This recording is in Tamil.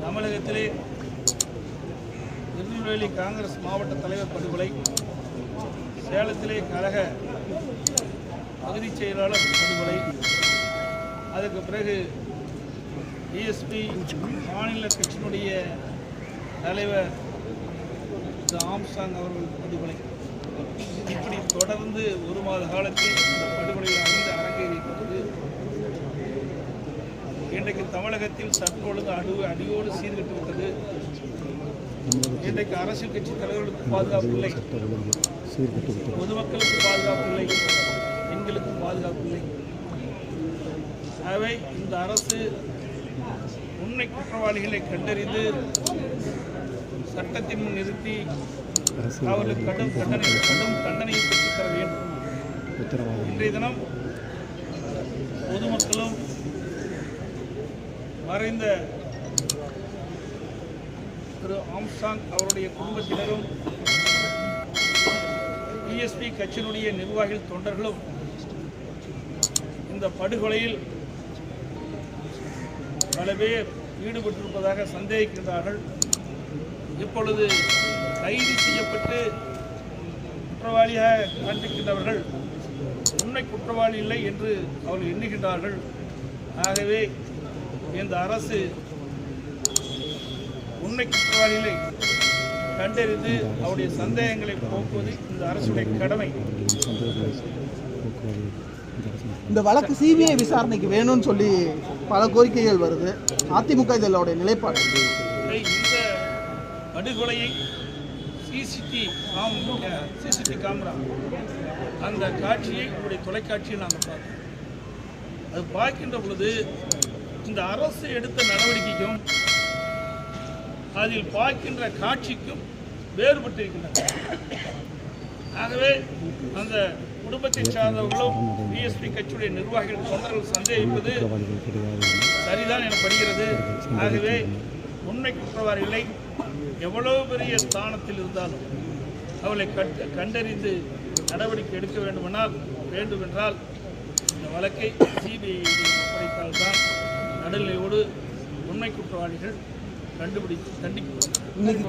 தமிழகத்திலே திருநெல்வேலி காங்கிரஸ் மாவட்ட தலைவர் படுகொலை சேலத்திலே கழக பகுதிச் செயலாளர் படுகொலை அதற்கு பிறகு டிஎஸ்பி மாநில கட்சியினுடைய தலைவர் திரு ஆம்சாங் அவர்கள் படுகொலை. இப்படி தொடர்ந்து ஒரு மாத காலத்தில் இந்த படுகொலையில் அறிந்து அரங்கேறியிருக்கிறது இன்றைக்கு தமிழகத்தில் சட்ட ஒழுங்கு அடு அடியோடு சீர்கட்டு விட்டது. இன்றைக்கு அரசியல் கட்சி தலைவர்களுக்கு பாதுகாப்பு இல்லை. பொதுமக்களுக்கு பாதுகாப்பு இல்லை. பெண்களுக்கு பாதுகாப்பு இல்லை. ஆகவே இந்த அரசு உண்மை குற்றவாளிகளை கண்டறிந்து சட்டத்தின் முன் நிறுத்தி அவர்களுக்கு கடும் தண்டனை கடும் தண்டனையை பெற்றுத் தர வேண்டும். இன்றைய தினம் பொதுமக்களும் மறைந்த திரு ஆம்சாங் அவருடைய குடும்பத்தினரும் பிஎஸ்பி கட்சியினுடைய நிர்வாகிகள் தொண்டர்களும் இந்த படுகொலையில் பல பேர் ஈடுபட்டிருப்பதாக சந்தேகிக்கின்றார்கள். இப்பொழுது கைது செய்யப்பட்டு குற்றவாளியாக காண்பிக்கின்றவர்கள் உண்மை குற்றவாளி இல்லை என்று அவர்கள் எண்ணுகின்றார்கள். ஆகவே இந்த அரசு உண்மை குற்றவாளிகளை கண்டறிந்து அவருடைய சந்தேகங்களை போக்குவது இந்த அரசுடைய கடமை. இந்த வழக்கு சிபிஐ விசாரணைக்கு வேணும்னு சொல்லி பல கோரிக்கைகள் வருது. அதிமுக இதோட நிலைப்பாடு? இதை இந்த படுகொலையை சிசிடி சிசிடி கேமரா அந்த காட்சியை உங்களுடைய தொலைக்காட்சியை நாங்கள் பார்த்தோம் அது பார்க்கின்ற பொழுது இந்த அரசு எடுத்த நடவடிக்கைக்கும் அதில் பார்க்கின்ற காட்சிக்கும் வேறுபட்டிருக்கின்றன ஆகவே அந்த குடும்பத்தை சார்ந்தவர்களும் பிஎஸ்பி கட்சியுடைய நிர்வாகிகள் தொண்டர்கள் சந்தேகிப்பது சரிதான் எனப்படுகிறது ஆகவே உண்மை குற்றவாளிகளை எவ்வளவு பெரிய ஸ்தானத்தில் இருந்தாலும் அவளை கட் கண்டறிந்து நடவடிக்கை எடுக்க வேண்டுமென்றால் வேண்டுமென்றால் இந்த வழக்கை சிபிஐ ஒப்படைத்தால்தான் நடுநிலையோடு உண்மை குற்றவாளிகள் கண்டுபிடித்து தண்டிக்கப்படுவார்கள்.